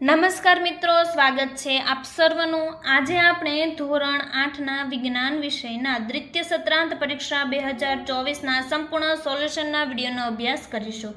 નમસ્કાર મિત્રો, સ્વાગત છે આપ સર્વનું. આજે આપણે ધોરણ આઠના વિજ્ઞાન વિષયના દ્વિતીય સત્રાંત પરીક્ષા બે હજાર ચોવીસના સંપૂર્ણ સોલ્યુશનના વિડીયોનો અભ્યાસ કરીશું.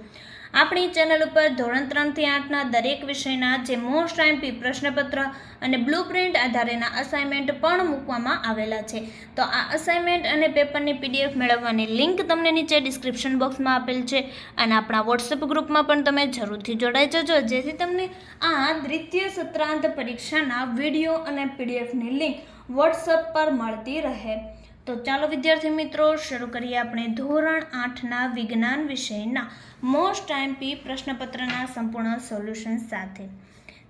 આપણી ચેનલ ઉપર ધોરણ ત્રણથી આઠના દરેક વિષયના જે મોસ્ટ આઈમ્પી પ્રશ્નપત્ર અને બ્લુ પ્રિન્ટ આધારેના અસાઇનમેન્ટ પણ મૂકવામાં આવેલા છે. તો આ અસાઇનમેન્ટ અને પેપરની પીડીએફ મેળવવાની લિંક તમને નીચે ડિસ્ક્રિપ્શન બોક્સમાં આપેલ છે અને આપણા વોટ્સએપ ગ્રુપમાં પણ તમે જરૂરથી જોડાઈ જજો. જેથી તમને આ દ્વિતીય સત્રાંત પરીક્ષાના વીડિયો અને પીડીએફની લિંક વોટ્સઅપ પર મળતી રહે. તો ચાલો વિદ્યાર્થી મિત્રો, શરૂ કરીએ આપણે ધોરણ આઠના વિજ્ઞાન વિષયના મોસ્ટ આઈમપી પ્રશ્નપત્રના સંપૂર્ણ સોલ્યુશન સાથે.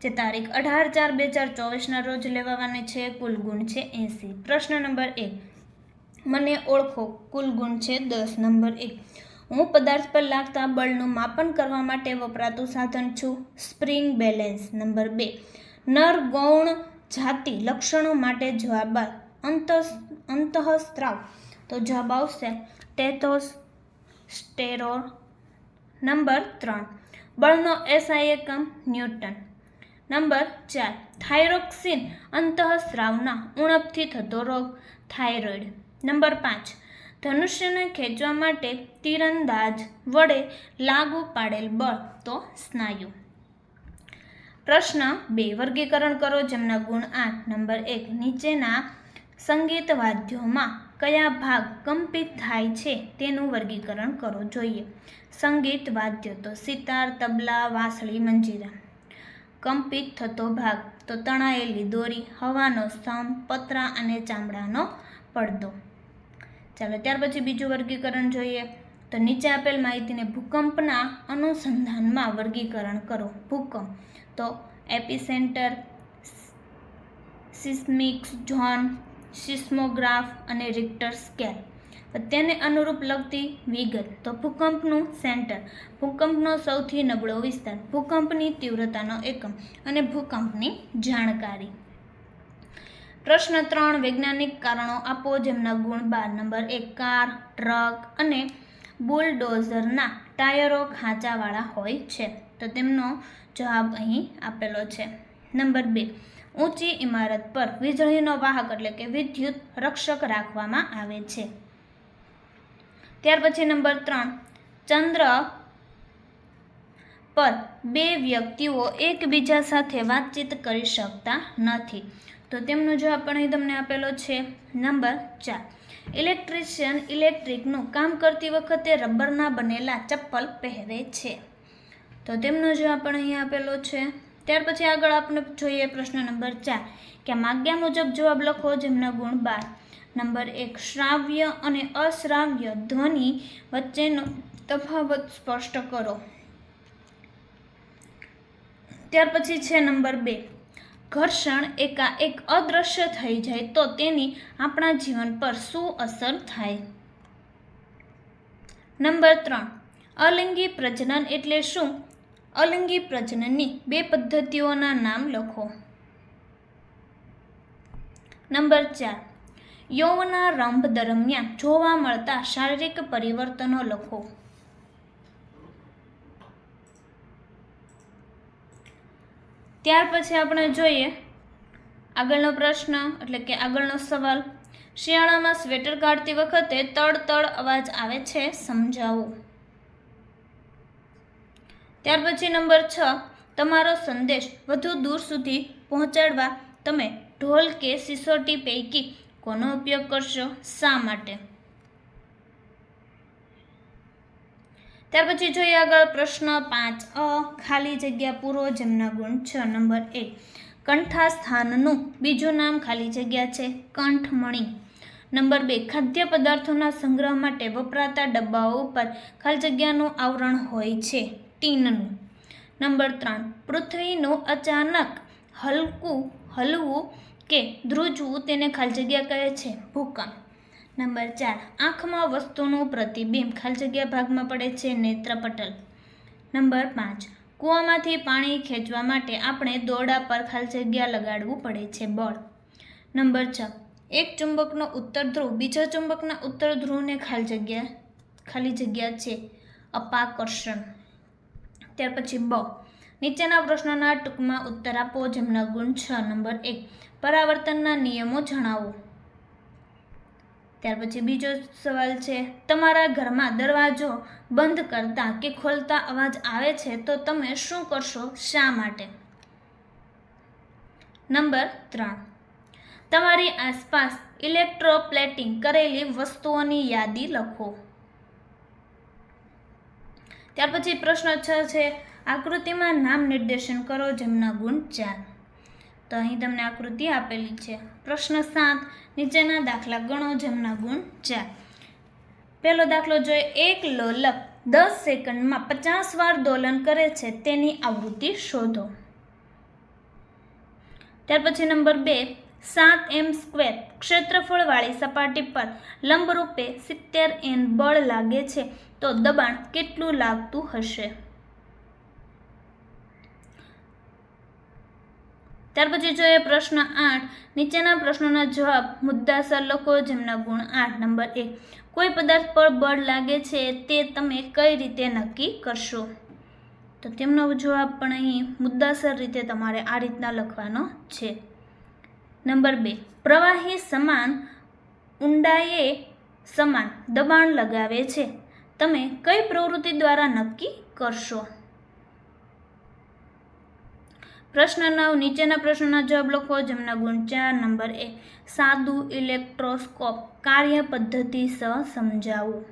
જે તારીખ અઢાર ચાર બે હજાર ચોવીસના રોજ લેવાવાની છે, કુલ ગુણ છે એંસી. પ્રશ્ન નંબર એક. મને ઓળખો, કુલ ગુણ છે દસ. નંબર એક. હું પદાર્થ પર લાગતા બળનું માપન કરવા માટે વપરાતું સાધન છું સ્પ્રિંગ બેલેન્સ નંબર બે. નર ગૌણ જાતિ લક્ષણો માટે જવાબદાર. અંત અંતઃસ્ત્રાવ. તો જવાબ આવશે ટેથોસ સ્ટેરોર નંબર ત્રણ. બળનો એસઆઈ એકમ ન્યૂટન. નંબર ચાર. થાઇરોક્સિન અંતઃસ્રાવના ઉણપથી થતો રોગ, થાઇરોઇડ. નંબર પાંચ. ધનુષ્યને ખેંચવા માટે તીરંદાજ વડે લાગુ પાડેલ બળ, તો સ્નાયુ. પ્રશ્ન બે. વર્ગીકરણ કરો જેમના ગુણ આઠ. નંબર એક. નીચેના સંગીત વાદ્યોમાં કયા ભાગ કંપિત થાય છે તેનું વર્ગીકરણ કરો જોઈએ. સંગીત વાદ્ય તો સિતાર, તબલા, વાંસળી, મંજીરા. કંપિત થતો ભાગ તો તણાયેલી દોરી, હવાનો સ્તંભ, પતરા અને ચામડાનો પડદો. ચાલો ત્યાર પછી બીજું વર્ગીકરણ જોઈએ. તો નીચે આપેલ માહિતીને ભૂકંપના અનુસંધાનમાં વર્ગીકરણ કરો. ભૂકંપ તો એપિસેન્ટર સિસ્મિક, ઝોન સિસ્મોગ્રાફ અને રિક્ટર સ્કેલ તેને અનુરૂપ લગતી વિગત. તો ભૂકંપનું સેન્ટર. ભૂકંપનો સૌથી નબળો વિસ્તાર. ભૂકંપની તીવ્રતાનો એકમ અને ભૂકંપની જાણકારી. પ્રશ્ન ત્રણ. વૈજ્ઞાનિક કારણો આપો જેમના ગુણ બાર. નંબર એક, કાર, ટ્રક અને બુલડોઝરના ટાયરો ખાંચાવાળા હોય છે. તો તેમનો જવાબ અહીં આપેલો છે. નંબર બે. ઊંચી ઇમારત પર વીજળીનો વાહક એટલે કે વિદ્યુત રક્ષક રાખવામાં આવે છે. ત્યાર પછી નંબર ત્રણ, ચંદ્ર પર બે વ્યક્તિઓ એકબીજા સાથે વાતચીત કરી શકતા નથી. તો તેમનો જવાબ પણ અહીં તમને આપેલો છે. નંબર ચાર, ઇલેક્ટ્રિશિયન ઇલેક્ટ્રિકનું કામ કરતી વખતે રબરના બનેલા ચપ્પલ પહેરે છે. તો તેમનો જવાબ પણ અહીં આપેલો છે. ત્યાર પછી આગળ આપણે જોઈએ પ્રશ્ન નંબર ચાર, કે માગ્યા મુજબ જવાબ લખો જેમના ગુણ બાર. નંબર એક, શ્રાવ્ય અને અશ્રાવ્ય ધ્વનિ વચ્ચેનો તફાવત સ્પષ્ટ કરો. ત્યાર પછી છે નંબર બે, ઘર્ષણ એકાએક અદૃશ્ય થઈ જાય તો તેની આપણા જીવન પર શું અસર થાય? નંબર ત્રણ, અલિંગી પ્રજનન એટલે શું? અલિંગી પ્રજનનની બે પદ્ધતિઓના નામ લખો. નંબર ચાર. યૌવનારંભ દરમિયાન જોવા મળતા શારીરિક પરિવર્તનો લખો. ત્યાર પછી આપણે જોઈએ આગળનો પ્રશ્ન, એટલે કે આગળનો સવાલ. શિયાળામાં સ્વેટર કાઢતી વખતે તડ તડ અવાજ આવે છે, સમજાવો. ત્યાર પછી નંબર છ, તમારો સંદેશ વધુ દૂર સુધી પહોંચાડવા તમે ઢોલ કે સિસોટી પૈકી કોનો ઉપયોગ કરશો? શા માટે? ત્યાર પછી જોઈએ આગળ પ્રશ્ન પાંચ, અ, ખાલી જગ્યા પૂરો જેમના ગુણ છ. નંબર એ, કંઠાસ્થાનનું બીજું નામ ખાલી જગ્યા છે, કંઠમણી. નંબર બે, ખાદ્ય પદાર્થોના સંગ્રહ માટે વપરાતા ડબ્બાઓ ઉપર ખાલી જગ્યાનું આવરણ હોય છે. ટીનનું નંબર ત્રણ, પૃથ્વીનું અચાનક હલકું, હલવું કે ધ્રુજવું તેને ખાલી જગ્યા કહે છે, ભૂકંપ. નંબર ચાર, આંખમાં વસ્તુનું પ્રતિબિંબ ખાલી જગ્યા ભાગમાં પડે છે, નેત્રપટલ. નંબર પાંચ, કૂવામાંથી પાણી ખેંચવા માટે આપણે દોરડા પર ખાલી જગ્યા લગાડવું પડે છે, બળ. નંબર છ, એક ચુંબકનો ઉત્તર ધ્રુવ, બીજા ચુંબકના ઉત્તર ધ્રુવને ખાલી જગ્યા ખાલી જગ્યા છે, અપાકર્ષણ. ત્યાર પછી બ. નીચેના પ્રશ્નોના ટૂંકમાં ઉત્તર આપો, જેમના ગુણ છ, નંબર એક. પરાવર્તનના નિયમો જણાવો. ત્યાર પછી બીજો સવાલ છે, તમારા ઘરમાં દરવાજો બંધ કરતા કે ખોલતા અવાજ આવે છે, તો તમે શું કરશો, શા માટે? નંબર ત્રણ. તમારી આસપાસ ઇલેક્ટ્રોપ્લેટિંગ કરેલી વસ્તુઓની યાદી લખો. ત્યાર પછી પ્રશ્ન છ છે, આકૃતિમાં નામ નિર્દેશન કરો જેમના ગુણ ચાર. તો અહીં તમને આકૃતિ આપેલી છે. પ્રશ્ન સાત, નીચેના દાખલા ગણો જેમના ગુણ ચાર. પહેલો દાખલો જોઈએ, એક લોલક દસ સેકન્ડમાં પચાસ વાર દોલન કરે છે, તેની આવૃત્તિ શોધો. ત્યાર પછી નંબર બે સાત એમ સ્ક્વેર ક્ષેત્રફળવાળી સપાટી પર લંબરૂપે સિત્તેર એન બળ લાગે છે, તો દબાણ કેટલું લાગતું હશે? ત્યાર પછી જોઈએ પ્રશ્ન આઠ. નીચેના પ્રશ્નોના જવાબ મુદ્દાસર લખો, જેમના ગુણ આઠ. નંબર એક. કોઈ પદાર્થ પર બળ લાગે છે તે તમે કઈ રીતે નક્કી કરશો? તો તેમનો જવાબ પણ અહીં મુદ્દાસર રીતે તમારે આ રીતના લખવાનો છે. નંબર બે. પ્રવાહી સમાન ઊંડાઈએ સમાન દબાણ લગાવે છે. તમે કઈ પ્રવૃત્તિ દ્વારા નક્કી કરશો? પ્રશ્ન નવ. નીચેના પ્રશ્નોના જવાબ લખો. જેમના ગુણ ચાર. Number A. સાદું ઇલેક્ટ્રોસ્કોપ કાર્ય પદ્ધતિ સ સમજાવો.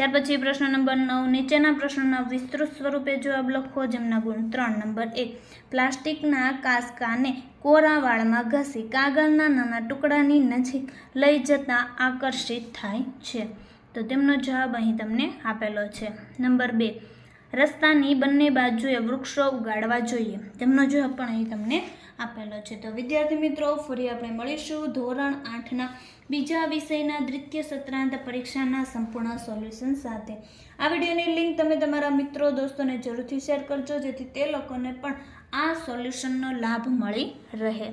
ત્યાર પછી પ્રશ્ન નંબર નવ, નીચેના પ્રશ્નના વિસ્તૃત સ્વરૂપે જવાબ લખો. જેમના ગુણ ત્રણ, નંબર એક. પ્લાસ્ટિકના કાસકાને કોરા વાળમાં ઘસી કાગળના નાના ટુકડાની નજીક લઈ જતા આકર્ષિત થાય છે. તો તેમનો જવાબ અહીં તમને આપેલો છે. નંબર બે. રસ્તાની બંને બાજુએ વૃક્ષો ઉગાડવા જોઈએ. તેમનો જવાબ પણ અહીં તમને આપેલો છે. તો વિદ્યાર્થી મિત્રો, ફરી આપણે મળીશું ધોરણ આઠના બીજા વિષયના દ્વિતીય સત્રાંત પરીક્ષાના સંપૂર્ણ સોલ્યુશન સાથે. આ વિડીયોની લિંક તમે તમારા મિત્રો, દોસ્તોને જરૂરથી શેર કરજો, જેથી તે લોકોને પણ આ સોલ્યુશનનો લાભ મળી રહે.